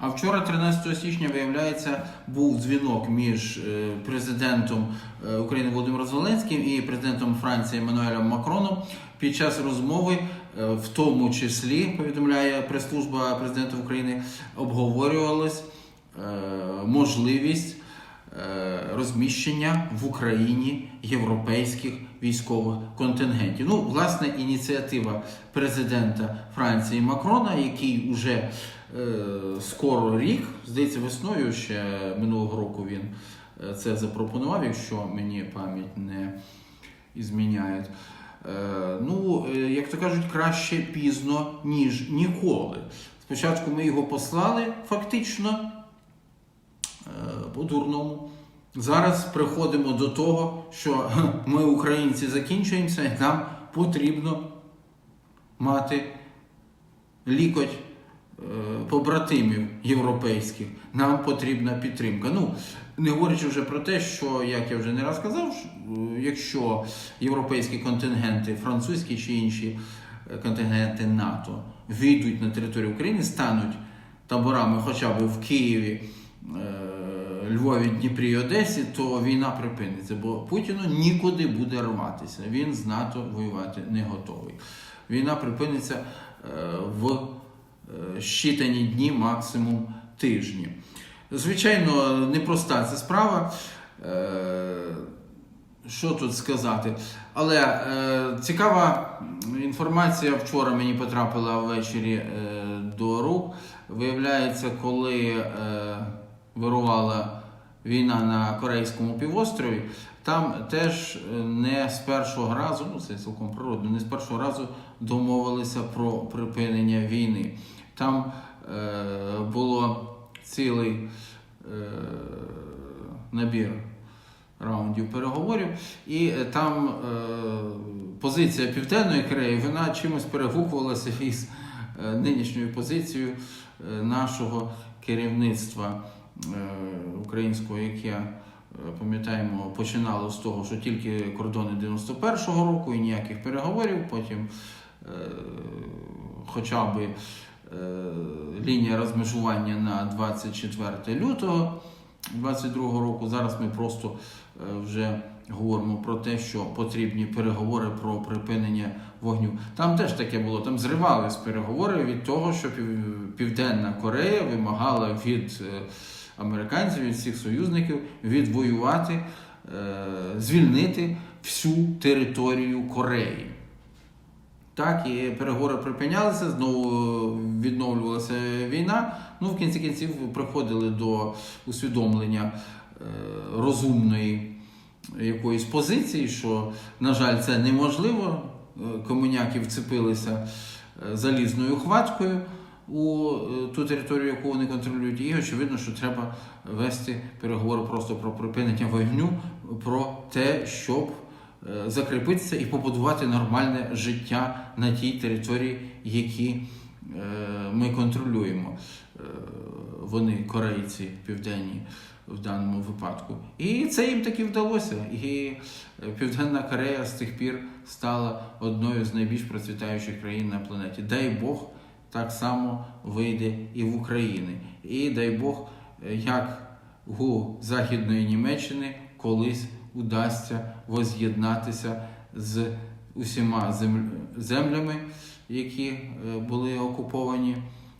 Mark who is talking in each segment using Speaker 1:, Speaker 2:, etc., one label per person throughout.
Speaker 1: А вчора, 13 січня, виявляється, був дзвінок між е, президентом е, України Володимиром Зеленським і президентом Франції Еммануелем Макроном під час розмови, е, в тому числі повідомляє прес-служба президента України, обговорювалась можливість розміщення в Україні європейських військових контингентів. Ну, власне, ініціатива президента Франції Макрона, який уже е, скоро рік, здається, весною ще минулого року він е, це запропонував, якщо мені пам'ять не зміняє. Е, ну, е, як то кажуть, краще пізно, ніж ніколи. Спочатку ми його послали фактично е, по-дурному. Зараз приходимо до того, що ми, українці, закінчуємося, і нам потрібно мати лікоть е, побратимів європейських. Нам потрібна підтримка. Ну, не говорячи вже про те, що, як я вже не раз казав, е, якщо європейські контингенти, французькі чи інші е, контингенти НАТО війдуть на територію України, стануть таборами хоча б в Києві. Е, Львові, Дніпрі Одесі, то війна припиниться, бо Путіну нікуди буде рватися. Він з НАТО воювати не готовий. Війна припиниться е, в е, щитані дні, максимум тижні. Звичайно, непроста ця справа. Що тут сказати? Але цікава інформація вчора мені потрапила ввечері до рук. Виявляється, коли вирувала війна на Корейському півострові, там теж е, не з першого разу, ну це цілком природно, не з першого разу домовилися про припинення війни. Там е, було цілий е, набір раундів переговорів, і е, там е, позиція Південної Кореї вона чимось перегукувалася із е, нинішньою позицією нашого керівництва українського, яке е, пам'ятаємо, починало з того, що тільки кордони 91-го року і ніяких переговорів, потім е, хоча б е, лінія розмежування на 24 лютого 22 року. Зараз ми просто е, вже говоримо про те, що потрібні переговори про припинення вогню. Там теж таке було. Там зривались переговори від того, що Пів- Південна Корея вимагала від е, американців, від всіх союзників відвоювати, е, звільнити всю територію Кореї. Так, і переговори припинялися, знову відновлювалася війна. Ну, в кінці кінців приходили до усвідомлення е, розумної якоїсь позиції, що, на жаль, це неможливо. Е, Комуняки вцепилися е, залізною хваткою у е, ту територію, яку вони контролюють, і очевидно, що треба вести переговори просто про припинення вогню, про те, щоб е, закріпитися і побудувати нормальне життя на тій території, які е, ми контролюємо. Вони корейці південні в даному випадку. І це їм таки вдалося. І Південна Корея з тих пір стала одною з найбільш процвітаючих країн на планеті. Дай Бог так само вийде і в Україні. І дай Бог, е, як у Західної Німеччини колись удасться воз'єднатися з усіма землями, які е, були окуповані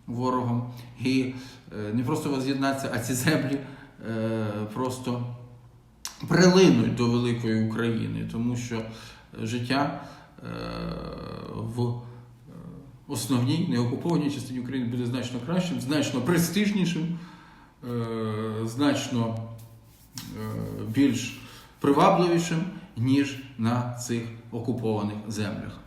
Speaker 1: ворогом. І е, не просто воз'єднатися, а ці землі просто прилинуть до великої України, тому що життя в основній неокупованій частині України буде значно кращим, значно престижнішим, е, значно е, більш привабливішим, ніж на цих окупованих землях.